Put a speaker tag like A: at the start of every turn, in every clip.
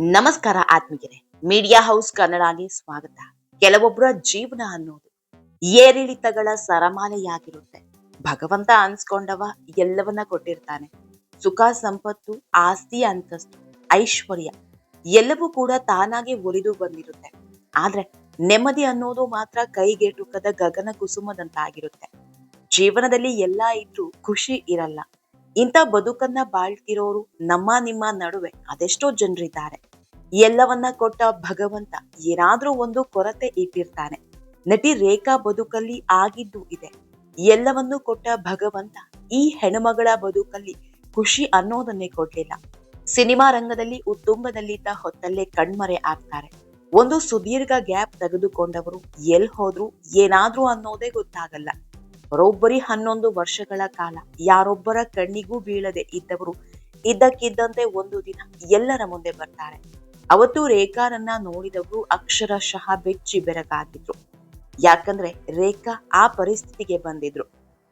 A: ನಮಸ್ಕಾರ ಆತ್ಮೀಯರೇ. Media house ಕನ್ನಡಗೆ ಸ್ವಾಗತ. ಕೆಲವೊಬ್ಬರ ಜೀವನ ಅನ್ನೋದು ಏರಿಳಿತಗಳ ಸರಮಾಲೆಯಾಗಿರುತ್ತೆ. ಭಗವಂತ ಅನ್ಸ್ಕೊಂಡವ ಎಲ್ಲವನ್ನ ಕೊಟ್ಟಿರ್ತಾನೆ. ಸುಖ, ಸಂಪತ್ತು, ಆಸ್ತಿ, ಅಂತಸ್ತು, ಐಶ್ವರ್ಯ ಎಲ್ಲವೂ ಕೂಡ ತಾನಾಗೆ ಒಲಿದು ಬಂದಿರುತ್ತೆ. ಆದ್ರೆ ನೆಮ್ಮದಿ ಅನ್ನೋದು ಮಾತ್ರ ಕೈಗೆಟುಕದ ಗಗನ ಕುಸುಮದಂತಾಗಿರುತ್ತೆ. ಜೀವನದಲ್ಲಿ ಎಲ್ಲ ಇದ್ರೂ ಖುಷಿ ಇರಲ್ಲ. ಇಂಥ ಬದುಕನ್ನ ಬಾಳ್ತಿರೋರು ನಮ್ಮ ನಿಮ್ಮ ನಡುವೆ ಅದೆಷ್ಟೋ ಜನರಿದ್ದಾರೆ. ಎಲ್ಲವನ್ನ ಕೊಟ್ಟ ಭಗವಂತ ಏನಾದ್ರೂ ಒಂದು ಕೊರತೆ ಇಟ್ಟಿರ್ತಾನೆ. ನಟಿ ರೇಖಾ ಬದುಕಲ್ಲಿ ಆಗಿದ್ದು ಇದೆ. ಎಲ್ಲವನ್ನು ಕೊಟ್ಟ ಭಗವಂತ ಈ ಹೆಣ್ಮಗಳ ಬದುಕಲ್ಲಿ ಖುಷಿ ಅನ್ನೋದನ್ನೇ ಕೊಡ್ಲಿಲ್ಲ. ಸಿನಿಮಾ ರಂಗದಲ್ಲಿ ಉತ್ತುಂಗದಲ್ಲಿದ್ದ ಹೊತ್ತಲ್ಲೇ ಕಣ್ಮರೆ ಆಗ್ತಾರೆ. ಒಂದು ಸುದೀರ್ಘ ಗ್ಯಾಪ್ ತೆಗೆದುಕೊಂಡವರು ಎಲ್ ಹೋದ್ರು, ಏನಾದ್ರೂ ಅನ್ನೋದೇ ಗೊತ್ತಾಗಲ್ಲ. ಬರೋಬ್ಬರಿ ಹನ್ನೊಂದು ವರ್ಷಗಳ ಕಾಲ ಯಾರೊಬ್ಬರ ಕಣ್ಣಿಗೂ ಬೀಳದೆ ಇದ್ದವರು ಇದ್ದಕ್ಕಿದ್ದಂತೆ ಒಂದು ದಿನ ಎಲ್ಲರ ಮುಂದೆ ಬರ್ತಾರೆ. ಅವತ್ತು ರೇಖಾರನ್ನ ನೋಡಿದವರು ಅಕ್ಷರಶಃ ಬೆಚ್ಚಿ ಬೆರಗಾಗಿದ್ರು ಯಾಕಂದ್ರೆ ರೇಖಾ ಆ ಪರಿಸ್ಥಿತಿಗೆ ಬಂದಿದ್ರು.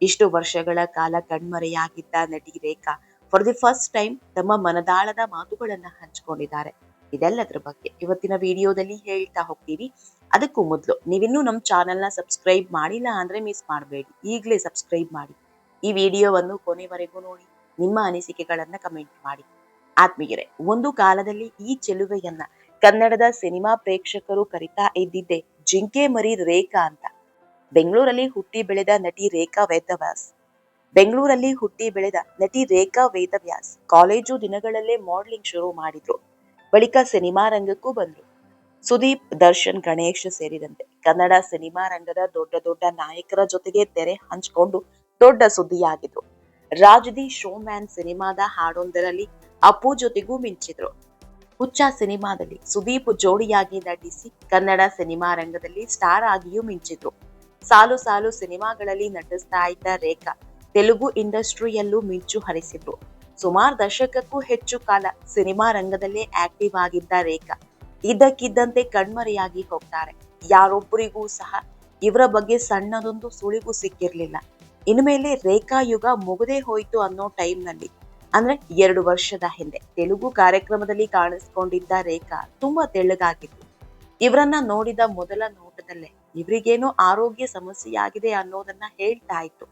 A: ಇಷ್ಟು ವರ್ಷಗಳ ಕಾಲ ಕಣ್ಮರೆಯಾಗಿದ್ದ ನಟಿ Rekha for the first time ತಮ್ಮ ಮನದಾಳದ ಮಾತುಗಳನ್ನ ಹಂಚಿಕೊಂಡಿದ್ದಾರೆ. ಇದೆಲ್ಲದ್ರ ಬಗ್ಗೆ ಇವತ್ತಿನ ವಿಡಿಯೋದಲ್ಲಿ ಹೇಳ್ತಾ ಹೋಗ್ತೀವಿ ಅದಕ್ಕೂ ಮೊದಲು ನೀವಿನ್ನೂ ನಮ್ಮ ಚಾನೆಲ್ನ ಸಬ್ಸ್ಕ್ರೈಬ್ ಮಾಡಿಲ್ಲ ಅಂದ್ರೆ ಮಿಸ್ ಮಾಡಬೇಡಿ. ಈಗಲೇ ಸಬ್ಸ್ಕ್ರೈಬ್ ಮಾಡಿ. ಈ ವಿಡಿಯೋವನ್ನು ಕೊನೆವರೆಗೂ ನೋಡಿ. ನಿಮ್ಮ ಅನಿಸಿಕೆಗಳನ್ನ ಕಮೆಂಟ್ ಮಾಡಿ. ಆತ್ಮೀಯರೇ, ಒಂದು ಕಾಲದಲ್ಲಿ ಈ ಚೆಲುವೆಯನ್ನ ಕನ್ನಡದ ಸಿನಿಮಾ ಪ್ರೇಕ್ಷಕರು ಕರಿತಾ ಇದ್ದಿದ್ದೆ ಜಿಂಕೆ ಮರಿ ರೇಖಾ ಅಂತ. ಬೆಂಗಳೂರಲ್ಲಿ ಹುಟ್ಟಿ ಬೆಳೆದ ನಟಿ ರೇಖಾ ವೇದವ್ಯಾಸ್. ಬೆಂಗಳೂರಲ್ಲಿ ಹುಟ್ಟಿ ಬೆಳೆದ ನಟಿ ರೇಖಾ ವೇದವ್ಯಾಸ್ ಕಾಲೇಜು ದಿನಗಳಲ್ಲೇ ಮಾಡಲಿಂಗ್ ಶುರು ಮಾಡಿದ್ರು. ಬಳಿಕ ಸಿನಿಮಾ ರಂಗಕ್ಕೂ ಬಂದ್ರು. ಸುದೀಪ್, ದರ್ಶನ್, ಗಣೇಶ್ ಸೇರಿದಂತೆ ಕನ್ನಡ ಸಿನಿಮಾ ರಂಗದ ದೊಡ್ಡ ದೊಡ್ಡ ನಾಯಕರ ಜೊತೆಗೆ ತೆರೆ ಹಂಚಿಕೊಂಡು ದೊಡ್ಡ ಸುದ್ದಿಯಾಗಿದ್ರು. ರಾಜದಿ ಶೋಮ್ಯಾನ್ ಸಿನಿಮಾದ ಹಾಡೊಂದರಲ್ಲಿ ಅಪ್ಪು ಜೊತೆಗೂ ಮಿಂಚಿದ್ರು. ಹುಚ್ಚ ಸಿನಿಮಾದಲ್ಲಿ ಸುದೀಪ್ ಜೋಡಿಯಾಗಿ ನಟಿಸಿ ಕನ್ನಡ ಸಿನಿಮಾ ರಂಗದಲ್ಲಿ ಸ್ಟಾರ್ ಆಗಿಯೂ ಮಿಂಚಿದ್ರು. ಸಾಲು ಸಾಲು ಸಿನಿಮಾಗಳಲ್ಲಿ ನಟಿಸ್ತಾ ಇದ್ದ ರೇಖಾ ತೆಲುಗು ಇಂಡಸ್ಟ್ರಿಯಲ್ಲೂ ಮಿಂಚು ಹರಿಸಿದ್ರು. ಸುಮಾರು ದಶಕಕ್ಕೂ ಹೆಚ್ಚು ಕಾಲ ಸಿನಿಮಾ ರಂಗದಲ್ಲೇ ಆಕ್ಟಿವ್ ಆಗಿದ್ದ ರೇಖಾ ಇದ್ದಕ್ಕಿದ್ದಂತೆ ಕಣ್ಮರೆಯಾಗಿ ಹೋಗ್ತಾರೆ. ಯಾರೊಬ್ಬರಿಗೂ ಸಹ ಇವರ ಬಗ್ಗೆ ಸಣ್ಣದೊಂದು ಸುಳಿವು ಸಿಕ್ಕಿರ್ಲಿಲ್ಲ. ಇನ್ಮೇಲೆ ರೇಖಾ ಯುಗ ಮುಗದೇ ಹೋಯ್ತು ಅನ್ನೋ ಟೈಮ್ನಲ್ಲಿ ಅಂದ್ರೆ ಎರಡು ವರ್ಷದ ಹಿಂದೆ ತೆಲುಗು ಕಾರ್ಯಕ್ರಮದಲ್ಲಿ ಕಾಣಿಸ್ಕೊಂಡಿದ್ದ ರೇಖಾ ತುಂಬಾ ತೆಳ್ಳಗಾಗಿತ್ತು ಇವರನ್ನ ನೋಡಿದ ಮೊದಲ ನೋಟದಲ್ಲೇ ಇವರಿಗೇನೋ ಆರೋಗ್ಯ ಸಮಸ್ಯೆಯಾಗಿದೆ ಅನ್ನೋದನ್ನ ಹೇಳ್ತಾ ಇತ್ತು.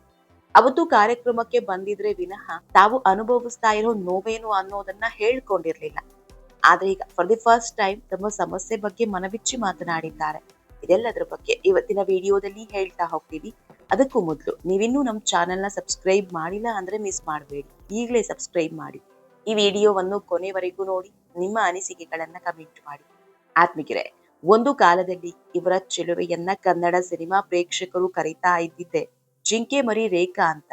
A: ಅವತ್ತು ಕಾರ್ಯಕ್ರಮಕ್ಕೆ ಬಂದಿದ್ರೆ ವಿನಃ ತಾವು ಅನುಭವಿಸ್ತಾ ಇರೋ ನೋವೇನು ಅನ್ನೋದನ್ನ ಹೇಳ್ಕೊಂಡಿರ್ಲಿಲ್ಲ. ಆದ್ರೆ ಈಗ ಫಾರ್ ದಿ ಫಸ್ಟ್ ಟೈಮ್ ತಮ್ಮ ಸಮಸ್ಯೆ ಬಗ್ಗೆ ಮನಬಿಚ್ಚಿ ಮಾತನಾಡಿದ್ದಾರೆ. ಇದೆಲ್ಲದರ ಬಗ್ಗೆ ಇವತ್ತಿನ ವಿಡಿಯೋದಲ್ಲಿ ಹೇಳ್ತಾ ಹೋಗ್ತೀವಿ. ಅದಕ್ಕೂ ಮೊದಲು ನೀವಿನ್ನೂ ನಮ್ಮ ಚಾನೆಲ್ನ ಸಬ್ಸ್ಕ್ರೈಬ್ ಮಾಡಿಲ್ಲ ಅಂದ್ರೆ ಮಿಸ್ ಮಾಡಬೇಡಿ. ಈಗಲೇ ಸಬ್ಸ್ಕ್ರೈಬ್ ಮಾಡಿ. ಈ ವಿಡಿಯೋವನ್ನು ಕೊನೆವರೆಗೂ ನೋಡಿ, ನಿಮ್ಮ ಅನಿಸಿಕೆಗಳನ್ನು ಕಮೆಂಟ್ ಮಾಡಿ. ಆತ್ಮಿಕರೇ ಒಂದು ಕಾಲದಲ್ಲಿ ಇವರ ಚೆಲುವೆಯನ್ನ ಕನ್ನಡ ಸಿನಿಮಾ ಪ್ರೇಕ್ಷಕರು ಕರೀತಾ ಇದ್ದಿದ್ದೆ. ಜಿಂಕೆ ಮರಿ ರೇಖಾ ಅಂತ.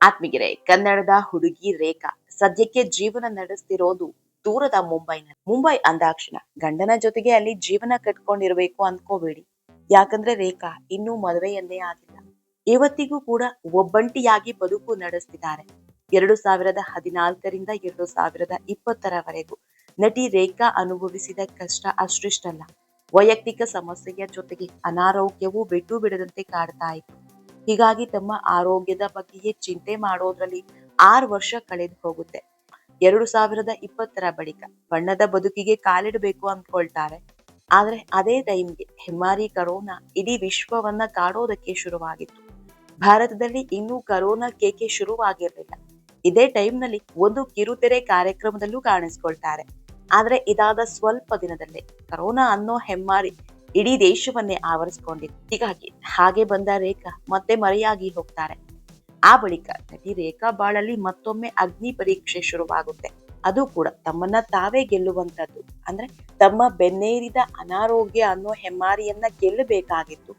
A: ಆತ್ಮಿಗಿರೆ ಕನ್ನಡದ ಹುಡುಗಿ ರೇಖಾ ಸದ್ಯಕ್ಕೆ ಜೀವನ ನಡೆಸ್ತಿರೋದು ದೂರದ ಮುಂಬೈನಲ್ಲಿ. ಮುಂಬೈ ಅಂದಾಕ್ಷಣ, ಗಂಡನ ಜೊತೆಗೆ ಅಲ್ಲಿ ಜೀವನ ಕಟ್ಕೊಂಡಿರ್ಬೇಕು ಅನ್ಕೋಬೇಡಿ. ಯಾಕಂದ್ರೆ ರೇಖಾ ಇನ್ನೂ ಮದುವೆಯನ್ನೇ ಆಗಿಲ್ಲ. ಇವತ್ತಿಗೂ ಕೂಡ ಒಬ್ಬಂಟಿಯಾಗಿ ಬದುಕು ನಡೆಸ್ತಿದ್ದಾರೆ. ಎರಡು ಸಾವಿರದ ಹದಿನಾಲ್ಕರಿಂದ ಎರಡು ಸಾವಿರದ ಇಪ್ಪತ್ತರವರೆಗೂ ನಟಿ ರೇಖಾ ಅನುಭವಿಸಿದ ಕಷ್ಟ ಅಷ್ಟಿಷ್ಟಲ್ಲ ವೈಯಕ್ತಿಕ ಸಮಸ್ಯೆಯ ಜೊತೆಗೆ ಅನಾರೋಗ್ಯವೂ ಬಿಟ್ಟು ಬಿಡದಂತೆ ಕಾಡ್ತಾ ಇತ್ತು. ಹೀಗಾಗಿ ತಮ್ಮ ಆರೋಗ್ಯದ ಬಗ್ಗೆಯೇ ಚಿಂತೆ ಮಾಡೋದ್ರಲ್ಲಿ ಆರು ವರ್ಷ ಕಳೆದು ಹೋಗುತ್ತೆ. ಎರಡು ಸಾವಿರದ ಇಪ್ಪತ್ತರ ಬಳಿಕ ಬಣ್ಣದ ಬದುಕಿಗೆ ಕಾಲಿಡಬೇಕು ಅಂದ್ಕೊಳ್ತಾರೆ. ಆದ್ರೆ ಅದೇ ಟೈಮ್ಗೆ ಹೆಮ್ಮಾರಿ ಕರೋನಾ ಇಡೀ ವಿಶ್ವವನ್ನ ಕಾಡೋದಕ್ಕೆ ಶುರುವಾಗಿತ್ತು. ಭಾರತದಲ್ಲಿ ಇನ್ನೂ ಕರೋನಾ ಕೇಕೆ ಶುರುವಾಗಿರ್ಲಿಲ್ಲ. ಇದೇ ಟೈಮ್ನಲ್ಲಿ ಒಂದು ಕಿರುತೆರೆ ಕಾರ್ಯಕ್ರಮದಲ್ಲೂ ಕಾಣಿಸ್ಕೊಳ್ತಾರೆ. ಆದ್ರೆ ಇದಾದ ಸ್ವಲ್ಪ ದಿನದಲ್ಲೇ ಕರೋನಾ ಅನ್ನೋ ಹೆಮ್ಮಾರಿ ಇಡೀ ದೇಶವನ್ನೇ ಆವರಿಸ್ಕೊಂಡಿತ್ತು ಹೀಗಾಗಿ ಹಾಗೆ ಬಂದ ರೇಖಾ ಮತ್ತೆ ಮರೆಯಾಗಿ ಹೋಗ್ತಾರೆ. ಆ ಬಳಿಕ ನಟಿ ರೇಖಾ ಬಾಳಲ್ಲಿ ಮತ್ತೊಮ್ಮೆ ಅಗ್ನಿ ಪರೀಕ್ಷೆ ಶುರುವಾಗುತ್ತೆ. ಅದು ಕೂಡ ತಮ್ಮನ್ನ ತಾವೇ ಗೆಲ್ಲುವಂತದ್ದು ಅಂದ್ರೆ ತಮ್ಮ ಬೆನ್ನೇರಿದ ಅನಾರೋಗ್ಯ ಅನ್ನೋ ಹೆಮ್ಮಾರಿಯನ್ನ ಗೆಲ್ಲಬೇಕಾಗಿತ್ತು.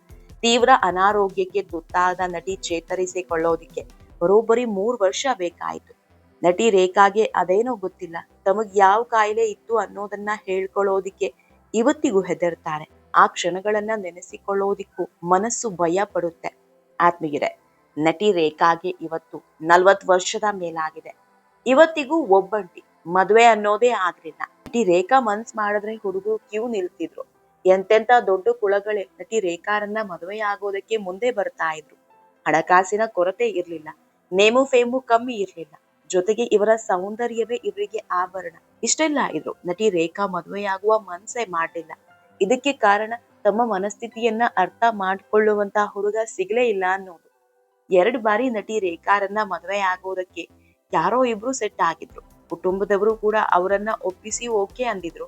A: ತೀವ್ರ ಅನಾರೋಗ್ಯಕ್ಕೆ ತುತ್ತಾದ ನಟಿ ಚೇತರಿಸಿಕೊಳ್ಳೋದಿಕ್ಕೆ ಬರೋಬ್ಬರಿ ಮೂರು ವರ್ಷ ಬೇಕಾಯಿತು. ನಟಿ ರೇಖಾಗೆ ಅದೇನೋ ಗೊತ್ತಿಲ್ಲ. ತಮಗ್ ಯಾವ ಕಾಯಿಲೆ ಇತ್ತು ಅನ್ನೋದನ್ನ ಹೇಳ್ಕೊಳ್ಳೋದಿಕ್ಕೆ ಇವತ್ತಿಗೂ ಹೆದರ್ತಾರೆ. ಆ ಕ್ಷಣಗಳನ್ನ ನೆನೆಸಿಕೊಳ್ಳೋದಿಕ್ಕೂ ಮನಸ್ಸು ಭಯ ಪಡುತ್ತೆ. ಆತ್ಮಗಿರೆ ನಟಿ ರೇಖಾಗೆ ಇವತ್ತು ನಲ್ವತ್ ವರ್ಷದ ಮೇಲಾಗಿದೆ. ಇವತ್ತಿಗೂ ಒಬ್ಬಂಟಿ, ಮದುವೆ ಅನ್ನೋದೇ ಆಗ್ಲಿಲ್ಲ ನಟಿ ರೇಖಾ ಮನ್ಸ್ ಮಾಡಿದ್ರೆ ಹುಡುಗರು ಕ್ಯೂ ನಿಲ್ತಿದ್ರು. ಎಂತೆಂತ ದೊಡ್ಡ ಕುಳಗಳೇ ನಟಿ ರೇಖಾರನ್ನ ಮದುವೆ ಆಗೋದಕ್ಕೆ ಮುಂದೆ ಬರ್ತಾ ಇದ್ರು. ಹಣಕಾಸಿನ ಕೊರತೆ ಇರ್ಲಿಲ್ಲ. ನೇಮು ಫೇಮು ಕಮ್ಮಿ ಇರಲಿಲ್ಲ. ಜೊತೆಗೆ ಇವರ ಸೌಂದರ್ಯವೇ ಇವರಿಗೆ ಆಭರಣ. ಇಷ್ಟೆಲ್ಲ ಇದ್ರು ನಟಿ ರೇಖಾ ಮದುವೆಯಾಗುವ ಮನ್ಸೇ ಮಾಡಲಿಲ್ಲ. ಇದಕ್ಕೆ ಕಾರಣ ತಮ್ಮ ಮನಸ್ಥಿತಿಯನ್ನ ಅರ್ಥ ಮಾಡಿಕೊಳ್ಳುವಂತ ಹುಡುಗ ಸಿಗ್ಲೇ ಇಲ್ಲ ಅನ್ನೋದು. ಎರಡು ಬಾರಿ ನಟಿ ರೇಖಾರನ್ನ ಮದುವೆ ಆಗೋದಕ್ಕೆ ಯಾರೋ ಇಬ್ರು ಸೆಟ್ ಆಗಿದ್ರು. ಕುಟುಂಬದವರು ಕೂಡ ಅವರನ್ನ ಒಪ್ಪಿಸಿ ಓಕೆ ಅಂದಿದ್ರು.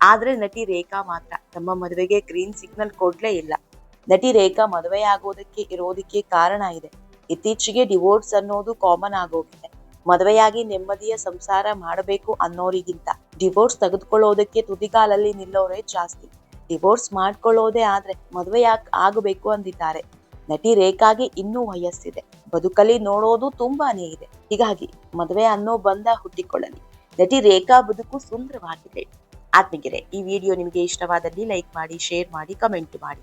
A: ಆದ್ರೆ ನಟಿ ರೇಖಾ ಮಾತ್ರ. ತಮ್ಮ ಮದುವೆಗೆ ಗ್ರೀನ್ ಸಿಗ್ನಲ್ ಕೊಡ್ಲೇ ಇಲ್ಲ. ನಟಿ ರೇಖಾ ಮದುವೆ ಆಗೋದಕ್ಕೆ ಇರೋದಕ್ಕೆ ಕಾರಣ ಇದೆ. ಇತ್ತೀಚೆಗೆ ಡಿವೋರ್ಸ್ ಅನ್ನೋದು ಕಾಮನ್ ಆಗೋಗಿದೆ. ಮದುವೆಯಾಗಿ ನೆಮ್ಮದಿಯ ಸಂಸಾರ ಮಾಡಬೇಕು ಅನ್ನೋರಿಗಿಂತ ಡಿವೋರ್ಸ್ ತೆಗೆದುಕೊಳ್ಳೋದಕ್ಕೆ ತುದಿಗಾಲಲ್ಲಿ ನಿಲ್ಲೋರೇ ಜಾಸ್ತಿ. ಡಿವೋರ್ಸ್ ಮಾಡ್ಕೊಳ್ಳೋದೇ ಆದ್ರೆ ಮದುವೆ ಯಾಕೆ ಆಗಬೇಕು ಅಂದಿದ್ದಾರೆ. ನಟಿ ರೇಖಾಗೆ ಇನ್ನೂ ವಯಸ್ಸಿದೆ. ಬದುಕಲ್ಲಿ ನೋಡೋದು ತುಂಬಾನೇ ಇದೆ. ಹೀಗಾಗಿ ಮದುವೆ ಅನ್ನೋ ಬಂಧ ಹುಟ್ಟಿಕೊಳ್ಳಲಿ. ನಟಿ ರೇಖಾ ಬದುಕು ಸುಂದರವಾಗಿದೆ. ಆತ್ಮಗೆರೆ ಈ ವಿಡಿಯೋ ನಿಮಗೆ ಇಷ್ಟವಾದಲ್ಲಿ ಲೈಕ್ ಮಾಡಿ, ಶೇರ್ ಮಾಡಿ, ಕಮೆಂಟ್ ಮಾಡಿ.